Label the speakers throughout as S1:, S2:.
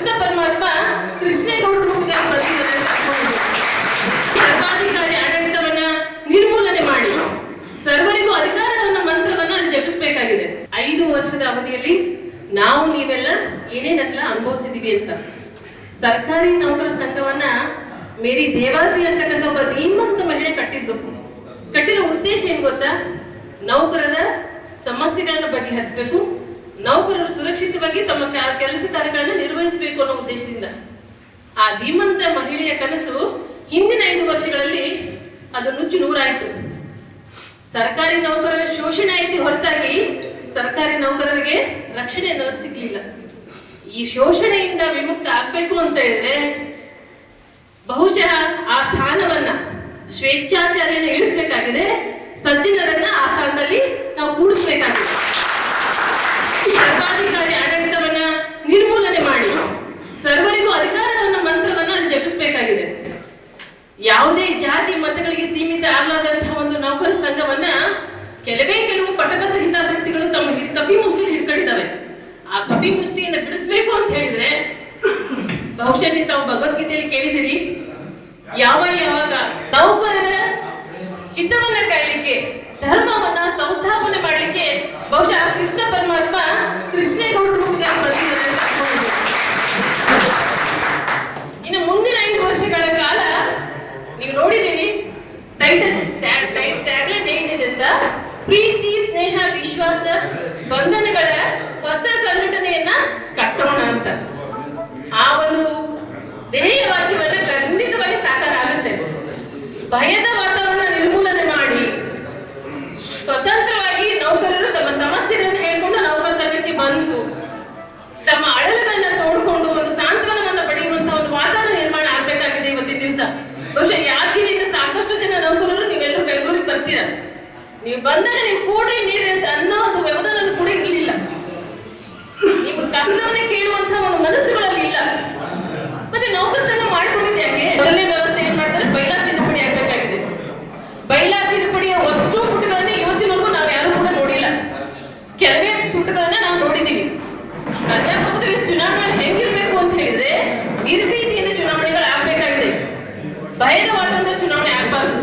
S1: ಕೃಷ್ಣ ಪರಮಾತ್ಮ ಕೃಷ್ಣೇಗೌಡ ರೂಪದಲ್ಲಿ ಸರ್ವಾಧಿಕಾರಿ ಆಡಳಿತವನ್ನ ನಿರ್ಮೂಲನೆ ಮಾಡಿ ಸರ್ವರಿಗೂ ಅಧಿಕಾರವನ್ನ, ಮಂತ್ರವನ್ನ ಅಲ್ಲಿ ಜಪಿಸಬೇಕಾಗಿದೆ. ಐದು ವರ್ಷದ ಅವಧಿಯಲ್ಲಿ ನಾವು ನೀವೆಲ್ಲ ಏನೇನೆಲ್ಲ ಅನುಭವಿಸಿದೀವಿ ಅಂತ. ಸರ್ಕಾರಿ ನೌಕರ ಸಂಘವನ್ನ ಮೇರಿ ದೇವಾಸಿ ಅಂತಕ್ಕಂಥ ಒಬ್ಬ ಧೀಮಂತ ಮಹಿಳೆ ಕಟ್ಟಿದ್ಲು. ಕಟ್ಟಿರೋ ಉದ್ದೇಶ ಏನ್ ಗೊತ್ತಾ? ನೌಕರರ ಸಮಸ್ಯೆಗಳನ್ನು ಬಗೆಹರಿಸಬೇಕು. ನೌಕರರು ಸುರಕ್ಷಿತವಾಗಿ ತಮ್ಮ ಕೆಲಸ ಕಾರ್ಯಗಳನ್ನು ನಿರ್ವಹಿಸಬೇಕು ಅನ್ನೋ ಉದ್ದೇಶದಿಂದ. ಆ ಧೀಮಂತ ಮಹಿಳೆಯ ಕನಸು ಹಿಂದಿನ ಐದು ವರ್ಷಗಳಲ್ಲಿ ಅದು ನುಚ್ಚು ನೂರಾಯಿತು. ಸರ್ಕಾರಿ ನೌಕರರ ಶೋಷಣೆ ಆಯ್ತು ಹೊರತಾಗಿ ಸರ್ಕಾರಿ ನೌಕರರಿಗೆ ರಕ್ಷಣೆ ಅನ್ನೋದು ಸಿಗ್ಲಿಲ್ಲ. ಈ ಶೋಷಣೆಯಿಂದ ವಿಮುಕ್ತ ಆಗ್ಬೇಕು ಅಂತ ಹೇಳಿದ್ರೆ ಬಹುಶಃ ಆ ಸ್ಥಾನವನ್ನ ಸ್ವೇಚ್ಛಾಚಾರ್ಯನ ಇಳಿಸ್ಬೇಕಾಗಿದೆ. ಸಜ್ಜನರನ್ನ ಆ ಸ್ಥಾನದಲ್ಲಿ ನಾವು ಕೂಡಿಸ್ಬೇಕಾಗಿದೆ ಸರ್ವಾಧಿಕಾರಿ ಆಡಳಿತವನ್ನ ನಿರ್ಮೂಲನೆ ಮಾಡಿ ಸರ್ವರಿಗೂ ಅಧಿಕಾರವನ್ನ ಮಂತ್ರವನ್ನ ಜಪಿಸಬೇಕಾಗಿದೆ ಯಾವುದೇ ಜಾತಿ ಮತಗಳಿಗೆ ಸೀಮಿತ ಆಗಲಾದಂತಹ ಒಂದು ನೌಕರ ಸಂಘವನ್ನ ಕೆಲವೇ ಕೆಲವು ಪಟಬದ್ಧ ಹಿತಾಸಕ್ತಿಗಳು ತಮ್ಮ ಕಪಿ ಮುಷ್ಟಿ ಹಿಡ್ಕೊಂಡಿದ್ದಾವೆ. ಆ ಕಪಿ ಮುಷ್ಟಿಯಿಂದ ಬಿಡಿಸ್ಬೇಕು ಅಂತ ಹೇಳಿದ್ರೆ, ಬಹುಶಃ ನೀವು ತಾವು ಭಗವದ್ಗೀತೆಯಲ್ಲಿ ಕೇಳಿದಿರಿ ಯಾವ ಯಾವಾಗ ನೌಕರರ ಹಿತವನ್ನ ಕಾಯಲಿಕ್ಕೆ ಧರ್ಮವನ್ನ ಸಂಸ್ಥಾಪನೆ ಮಾಡಲಿಕ್ಕೆ ಬಹುಶಃ ಕೃಷ್ಣ ಪರಮಾತ್ಮ ಕೃಷ್ಣೇಗೌಡರು ರೂಪದಲ್ಲಿ ಬರ್ತಿದ್ದಾರೆ ಅಂತ ಅನ್ಕೊಂಡಿದ್ದೀನಿ. ಇನ್ನು ಮುಂದಿನ ಐದು ವರ್ಷಗಳ ಕಾಲ ನೀವು ನೋಡಿದ್ದೀರಿ ಟೈಟಲ್ ಟ್ಯಾಗ್ಲೈನ್ ಏನಿದೆ ಅಂತ ಪ್ರೀತಿ, ಸ್ನೇಹ, ವಿಶ್ವಾಸ, ಬಂಧನಗಳ ಹೊಸ ಸಂಘಟನೆಯನ್ನ ಕಟ್ಟೋಣ ಅಂತ. ಆ ಒಂದು ಧ್ಯೇಯ ವಾಕ್ಯವನ್ನ ಖಂಡಿತವಾಗಿ ಸಾಕಾರ ಆಗುತ್ತೆ ಭಯದ ವಾತಾವರಣ ನೀವು ಬಂದಾಗ ನೀವು ಕೂಡ್ರಿ, ನೀಡ್ರಿ ಅಂತ ಅನ್ನೋ ಒಂದು ವ್ಯವಧಾನ ಕೂಡ ಇರಲಿಲ್ಲ. ನೀವು ಕಷ್ಟವನ್ನೇ ಕೇಳುವಂತಹ ಒಂದು ಮನಸ್ಸುಗಳಲ್ಲಿ ಇಲ್ಲ. ಮತ್ತೆ ನೌಕರ ಸಂಘ ಮಾಡ್ಕೊಂಡಿದ್ದೆ ಯಾಕೆ? ಮೊದಲನೇ ವ್ಯವಸ್ಥೆ ಏನ್ ಮಾಡ್ತಾರೆ? ಬೈಲಾ ತಿದ್ದುಪಡಿ ಆಗ್ಬೇಕಾಗಿದೆ. ಬೈಲಾ ತಿದ್ದುಪಡಿಯ ಅಷ್ಟು ಪುಟಗಳನ್ನ ಇವತ್ತಿನವರೆಗೂ ನಾವು ಯಾರು ಕೂಡ ನೋಡಿಲ್ಲ. ಕೆಲವೇ ಪುಟಗಳನ್ನ ನಾವು ನೋಡಿದೀವಿ ಪ್ರಜಾಪ್ರಭುತ್ವ ಚುನಾವಣೆ ಹೆಂಗಿರ್ಬೇಕು ಅಂತ ಹೇಳಿದ್ರೆ ನಿರ್ಭೀತಿಯಿಂದ ಚುನಾವಣೆಗಳು ಆಗ್ಬೇಕಾಗಿದೆ ಭಯದ ವಾತಾವರಣದ ಚುನಾವಣೆ ಆಗ್ಬಾರ್ದು.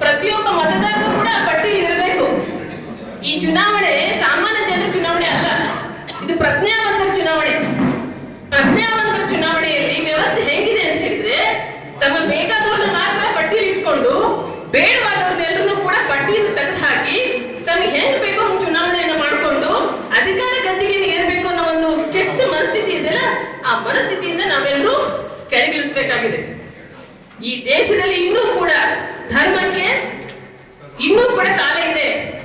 S1: ಪ್ರತಿಯೊಬ್ಬ ಮತದಾರರು ಈ ಚುನಾವಣೆ ಸಾಮಾನ್ಯ ಜನರ ಚುನಾವಣೆ ಅಲ್ಲ. ಇದು ಪ್ರಜ್ಞಾವಂತರ ಚುನಾವಣೆ. ಪ್ರಜ್ಞಾವಂತರ ಚುನಾವಣೆಯಲ್ಲಿ ವ್ಯವಸ್ಥೆ ಹೇಗಿದೆ ಅಂತ ಹೇಳಿದ್ರೆ, ತಮ್ಮ ಬೇಕಾದವ್ರನ್ನ ಮಾತ್ರ ಪಟ್ಟಿಯಲ್ಲಿ ಇಟ್ಕೊಂಡು ಬೇಡವಾದವ್ರನ್ನೆಲ್ಲರೂ ಕೂಡ ಪಟ್ಟಿಯಲ್ಲಿ ತೆಗೆದು ಹಾಕಿ, ತಮಗೆ ಹೆಂಗ್ ಬೇಕೋ ಒಂದು ಚುನಾವಣೆಯನ್ನು ಮಾಡಿಕೊಂಡು, ಅಧಿಕಾರ ಗದ್ದಿಗೆ ಏರ್ಬೇಕು ಅನ್ನೋ ಒಂದು ಕೆಟ್ಟ ಮನಸ್ಥಿತಿ ಇದೆಯಲ್ಲ, ಆ ಮನಸ್ಥಿತಿಯಿಂದ ನಾವೆಲ್ಲರೂ ಕೆಳಗಿಳಿಸಬೇಕಾಗಿದೆ. ಈ ದೇಶದಲ್ಲಿ ಇನ್ನೂ ಕೂಡ ಧರ್ಮಕ್ಕೆ ಇನ್ನೂ ಕೂಡ ಕಾಲ ಇದೆ.